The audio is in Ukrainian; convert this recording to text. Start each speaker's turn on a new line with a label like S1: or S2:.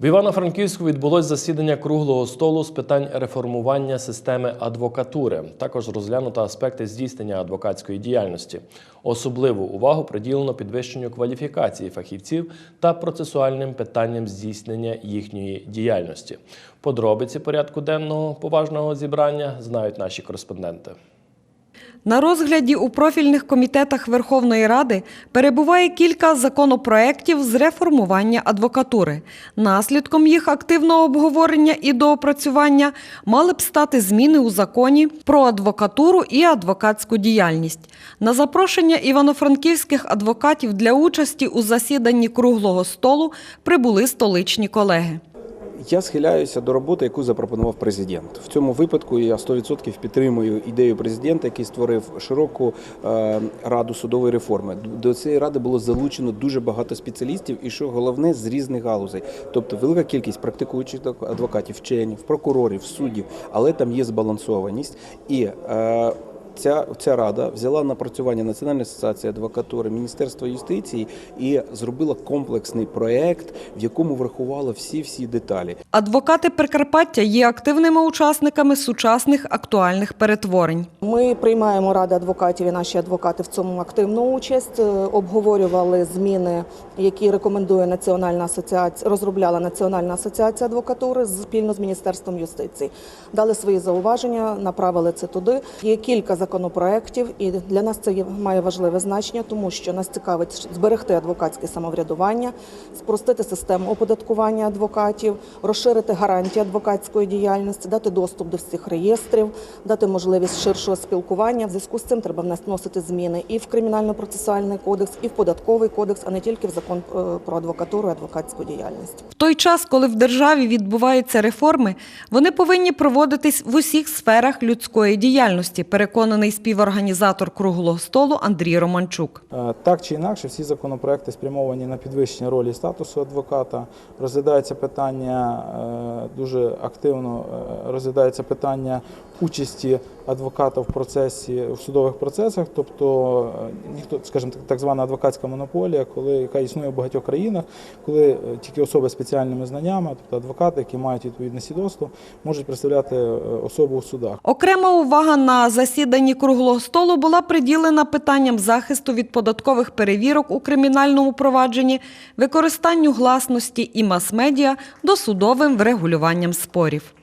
S1: В Івано-Франківську відбулось засідання круглого столу з питань реформування системи адвокатури. Також розглянуто аспекти здійснення адвокатської діяльності. Особливу увагу приділено підвищенню кваліфікації фахівців та процесуальним питанням здійснення їхньої діяльності. Подробиці порядку денного поважного зібрання знають наші кореспонденти.
S2: На розгляді у профільних комітетах Верховної Ради перебуває кілька законопроєктів з реформування адвокатури. Наслідком їх активного обговорення і доопрацювання мали б стати зміни у законі про адвокатуру і адвокатську діяльність. На запрошення івано-франківських адвокатів для участі у засіданні круглого столу прибули столичні колеги.
S3: Я схиляюся до роботи, яку запропонував президент. В цьому випадку я 100% підтримую ідею президента, який створив широку е, раду судової реформи. До цієї ради було залучено дуже багато спеціалістів, і що головне з різних галузей, тобто велика кількість практикуючих адвокатів, вченів, прокурорів, суддів, але там є збалансованість і. Ця, ця рада взяла напрацювання Національної асоціації адвокатури, Міністерства юстиції і зробила комплексний проект, в якому врахувала всі всі деталі.
S2: Адвокати Прикарпаття є активними учасниками сучасних актуальних перетворень.
S4: Ми приймаємо ради адвокатів і наші адвокати в цьому активну участь. Е, Обговорювали зміни, які рекомендує Національна асоціація, розробляла Національна асоціація адвокатури спільно з Міністерством юстиції. Дали свої зауваження, направили це туди. Є кілька законопроєктів, і для нас це має важливе значення, тому що нас цікавить зберегти адвокатське самоврядування, спростити систему оподаткування адвокатів, розширити гарантії адвокатської діяльності, дати доступ до всіх реєстрів, дати можливість ширшого спілкування. В зв'язку з цим треба вносити зміни і в кримінально-процесуальний кодекс, і в податковий кодекс, а не тільки в закон е, про адвокатуру і адвокатську діяльність.
S2: В той час, коли в державі відбуваються реформи, вони повинні проводитись в усіх сферах людської діяльності, переконаний співорганізатор круглого столу Андрій Романчук.
S5: Е, Так чи інакше, всі законопроекти спрямовані на підвищення ролі статусу адвоката. Розглядається питання е, дуже активно е, розглядається питання участі адвоката в процесі в судових процесах, тобто е, ніхто, скажімо так, звана адвокатська монополія, коли яка існує в багатьох країнах, коли е, тільки особи з спеціальними знаннями, тобто адвокати, які мають відповідне свідоцтво, можуть представляти е, особу в судах.
S2: Окрема увага на засіданні круглого столу була приділена питанням захисту від податкових перевірок у кримінальному провадженні, використанню гласності і мас-медіа досудовим врегулюванням спорів.